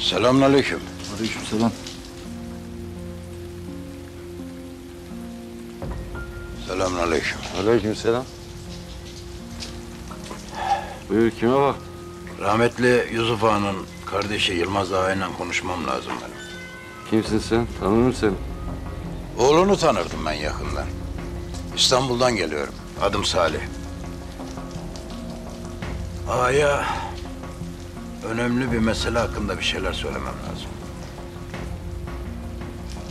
Selamünaleyküm. Aleykümselam. Selamünaleyküm. Aleykümselam. Buyur kime bak? Rahmetli Yusuf Ağa'nın kardeşi Yılmaz Ağa ile konuşmam lazım benim. Kimsin sen? Tanır seni? Oğlunu tanırdım ben yakından. İstanbul'dan geliyorum. Adım Salih. Ağa'ya önemli bir mesele hakkında bir şeyler söylemem lazım.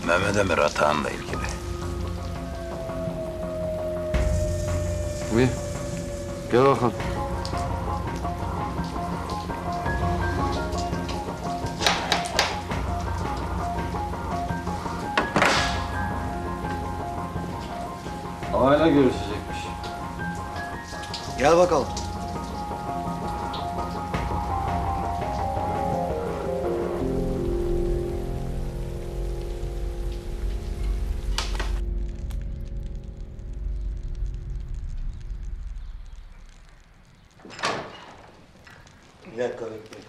Mehmet Emir Atahan'la ilgili. Buyur. Gel bakalım. Aile görüşecekmiş. Gel bakalım. Bir dakika bekle.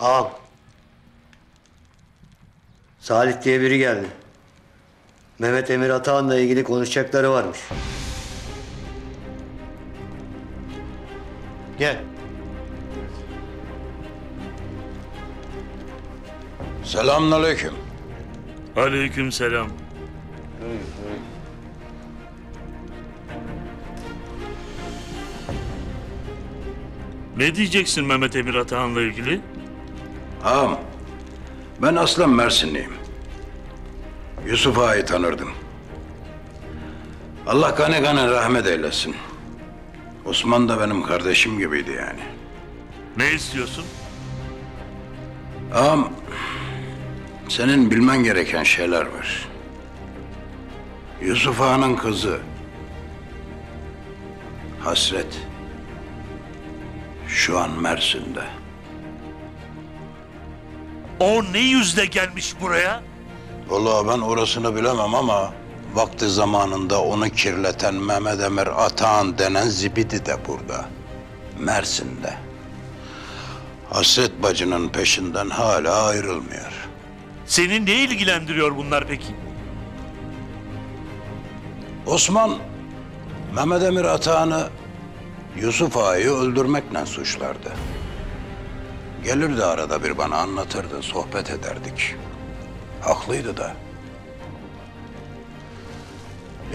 Ağam. Salih diye biri geldi. Mehmet Emir Atahan'la ilgili konuşacakları varmış. Gel. Selamünaleyküm. Aleykümselam. Ne diyeceksin Mehmet Emir Atahan'la ilgili? Ağam, ben aslen Mersinliyim. Yusuf Ağa'yı tanırdım. Allah gani gani rahmet eylesin. Osman da benim kardeşim gibiydi yani. Ne istiyorsun? Ağam, senin bilmen gereken şeyler var. Yusuf Ağa'nın kızı Hasret şu an Mersin'de. O ne yüzle gelmiş buraya? Vallahi ben orasını bilemem ama vakti zamanında onu kirleten Mehmet Emir Atahan denen zibidi de burada. Mersin'de. Hasret bacının peşinden hala ayrılmıyor. Seni ne ilgilendiriyor bunlar peki? Osman, Mehmet Emir Atahan'ı Yusuf Ağa'yı öldürmekle suçlardı. Gelirdi arada bir bana anlatırdı, sohbet ederdik. Haklıydı da.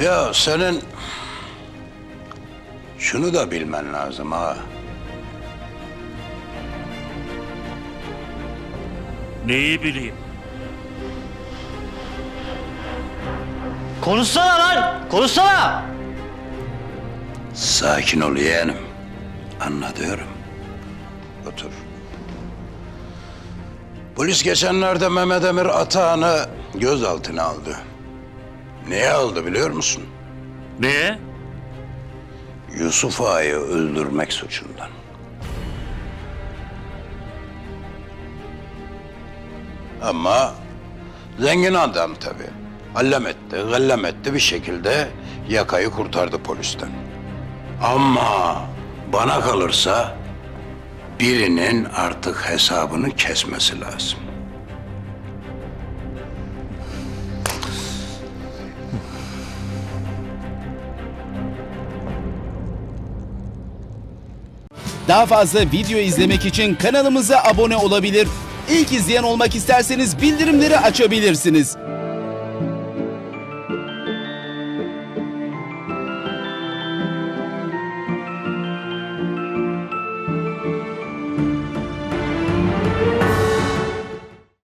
Ya senin şunu da bilmen lazım ha. Neyi bileyim? Konuşsana lan! Konuşsana! Sakin ol yeğenim. Anlatıyorum. Otur. Polis geçenlerde Mehmet Emir Atahan'ı gözaltına aldı. Niye aldı biliyor musun? Neye? Yusuf Ağa'yı öldürmek suçundan. Ama zengin adam tabii. Allem etti, gallem etti bir şekilde yakayı kurtardı polisten. Ama bana kalırsa birinin artık hesabını kesmesi lazım. Daha fazla video izlemek için kanalımıza abone olabilir. İlk izleyen olmak isterseniz bildirimleri açabilirsiniz.